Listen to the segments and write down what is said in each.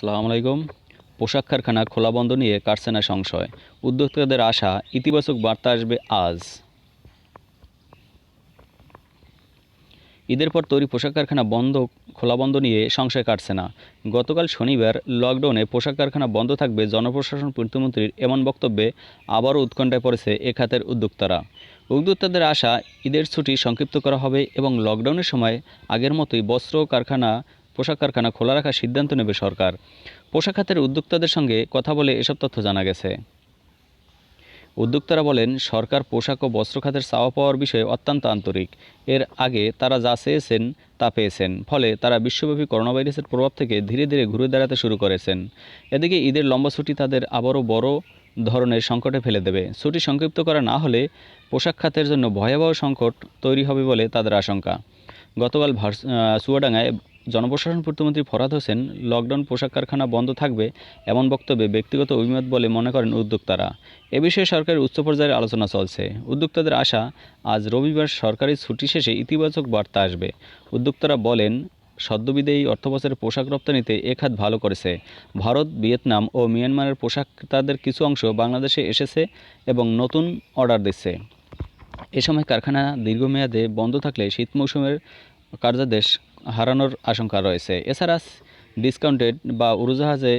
আসসালামু আলাইকুম। পোশাক কারখানা খোলা বন্ধ নিয়ে কাটছে না সংশয়। উদ্যোক্তাদের আশা, ইতিবাচক বার্তা আসবে আজ। ঈদের পর তৈরি পোশাক কারখানা বন্ধ, খোলা বন্ধ নিয়ে সংশয় কাটছে না। গতকাল শনিবার লকডাউনে পোশাক কারখানা বন্ধ থাকবে জনপ্রশাসন প্রতিমন্ত্রীর এমন বক্তব্যে আবারও উৎকণ্ঠায় পড়েছে এ খাতের উদ্যোক্তারা। উদ্যোক্তাদের আশা, ঈদের ছুটি সংক্ষিপ্ত করা হবে এবং লকডাউনের সময় আগের মতোই বস্ত্র, কারখানা পোশাক কারখানা খোলা রাখার সিদ্ধান্ত নেবে সরকার। পোশাক খাতের উদ্যোক্তাদের সঙ্গে কথা বলে এসব তথ্য জানা গেছে। উদ্যোক্তারা বলেন, সরকার পোশাক ও বস্ত্র খাতের চাওয়া পাওয়ার বিষয়ে অত্যন্ত আন্তরিক। এর আগে তারা যা চেয়েছেন, তা পেয়েছেন। ফলে তারা বিশ্বব্যাপী করোনা ভাইরাসের প্রভাব থেকে ধীরে ধীরে ঘুরে দাঁড়াতে শুরু করেছেন। এদিকে ঈদের লম্বা ছুটি তাদের আবারও বড় ধরনের সংকটে ফেলে দেবে। ছুটি সংক্ষিপ্ত করা না হলে পোশাক খাতের জন্য ভয়াবহ সংকট তৈরি হবে বলে তাদের আশঙ্কা। গতকাল ভার্স চুয়াডাঙ্গায় জনপ্রশাসন প্রতিমন্ত্রী ফরাদ হোসেন, লকডাউন পোশাক কারখানা বন্ধ থাকবে এমন বক্তব্যে ব্যক্তিগত অভিমত বলে মনে করেন উদ্যোক্তারা। এ বিষয়ে সরকারের উচ্চ পর্যায়ের আলোচনা চলছে। উদ্যোক্তাদের আশা, আজ রবিবার সরকারি ছুটি শেষে ইতিবাচক বার্তা আসবে। উদ্যোক্তারা বলেন, সদ্যবিদেয়ী অর্থবছরের পোশাক রপ্তানিতে এ খাত ভালো করেছে। ভারত, ভিয়েতনাম ও মিয়ানমারের পোশাক তাদের কিছু অংশ বাংলাদেশে এসেছে এবং নতুন অর্ডার দিচ্ছে। এ সময় কারখানা দীর্ঘমেয়াদে বন্ধ থাকলে শীত মৌসুমের কার্যাদেশ হারানোর আশঙ্কা রয়েছে। এছাড়া ডিসকাউন্টেড বা উড়োজাহাজে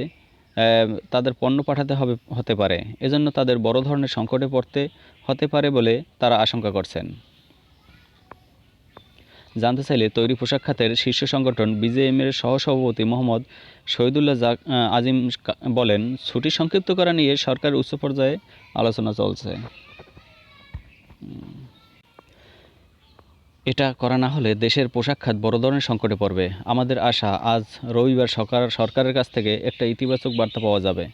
তাদের পণ্য পাঠাতে হবে, হতে পারে। এজন্য তাদের বড় ধরনের সংকটে পড়তে হতে পারে বলে তারা আশঙ্কা করছেন। জানতে চাইলে তৈরি পোশাক খাতের শীর্ষ সংগঠন বিজেএমের সহসভাপতি মোহাম্মদ শহীদুল্লাহ জাক আজিম বলেন, ছুটি সংক্ষিপ্ত করা নিয়ে সরকার উচ্চ পর্যায়ে আলোচনা চলছে। এটা করা না হলে দেশের পোশাক খাত বড় ধরনের সংকটে পড়বে। আমাদের আশা, আজ রবিবার সরকার সরকারের কাছ থেকে একটা ইতিবাচক বার্তা পাওয়া যাবে।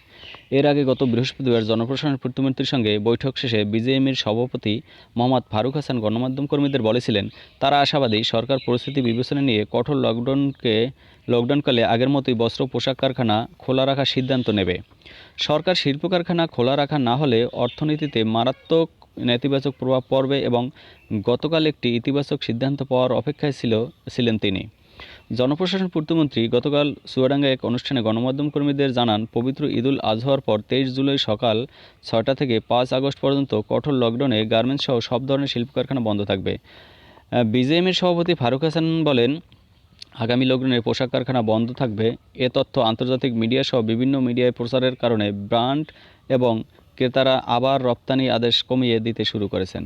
এর আগে গত বৃহস্পতিবার জনপ্রশাসন প্রতিমন্ত্রীর সঙ্গে বৈঠক শেষে বিজেএমির সভাপতি মোহাম্মদ ফারুক হাসান গণমাধ্যম কর্মীদের বলেছিলেন, তারা আশাবাদী সরকার পরিস্থিতি বিবেচনা নিয়ে কঠোর লকডাউনকে, লকডাউনকালে আগের মতোই বস্ত্র, পোশাক কারখানা খোলা রাখার সিদ্ধান্ত নেবে। সরকার শিল্প কারখানা খোলা রাখা না হলে অর্থনীতিতে মারাত্মক নেতিবাচক প্রভাব পড়বে এবং গতকাল একটি ইতিবাচক সিদ্ধান্ত পাওয়ার অপেক্ষায় ছিল, ছিলেন তিনি। জনপ্রশাসন প্রতিমন্ত্রী গতকাল চুয়াডাঙ্গায় এক অনুষ্ঠানে গণমাধ্যম কর্মীদের জানান, পবিত্র ঈদুল আজহার পর তেইশ জুলাই সকাল ছয়টা থেকে পাঁচ আগস্ট পর্যন্ত কঠোর লকডাউনে গার্মেন্টস সহ সব ধরনের শিল্প কারখানা বন্ধ থাকবে। বিজেএমের সভাপতি ফারুক হাসান বলেন, আগামী লকডাউনে পোশাক কারখানা বন্ধ থাকবে। এ তথ্য আন্তর্জাতিক মিডিয়া সহ বিভিন্ন মিডিয়ায় প্রচারের কারণে ব্র্যান্ড এবং ক্রেতারা আবার রপ্তানি আদেশ কমিয়ে দিতে শুরু করেছেন।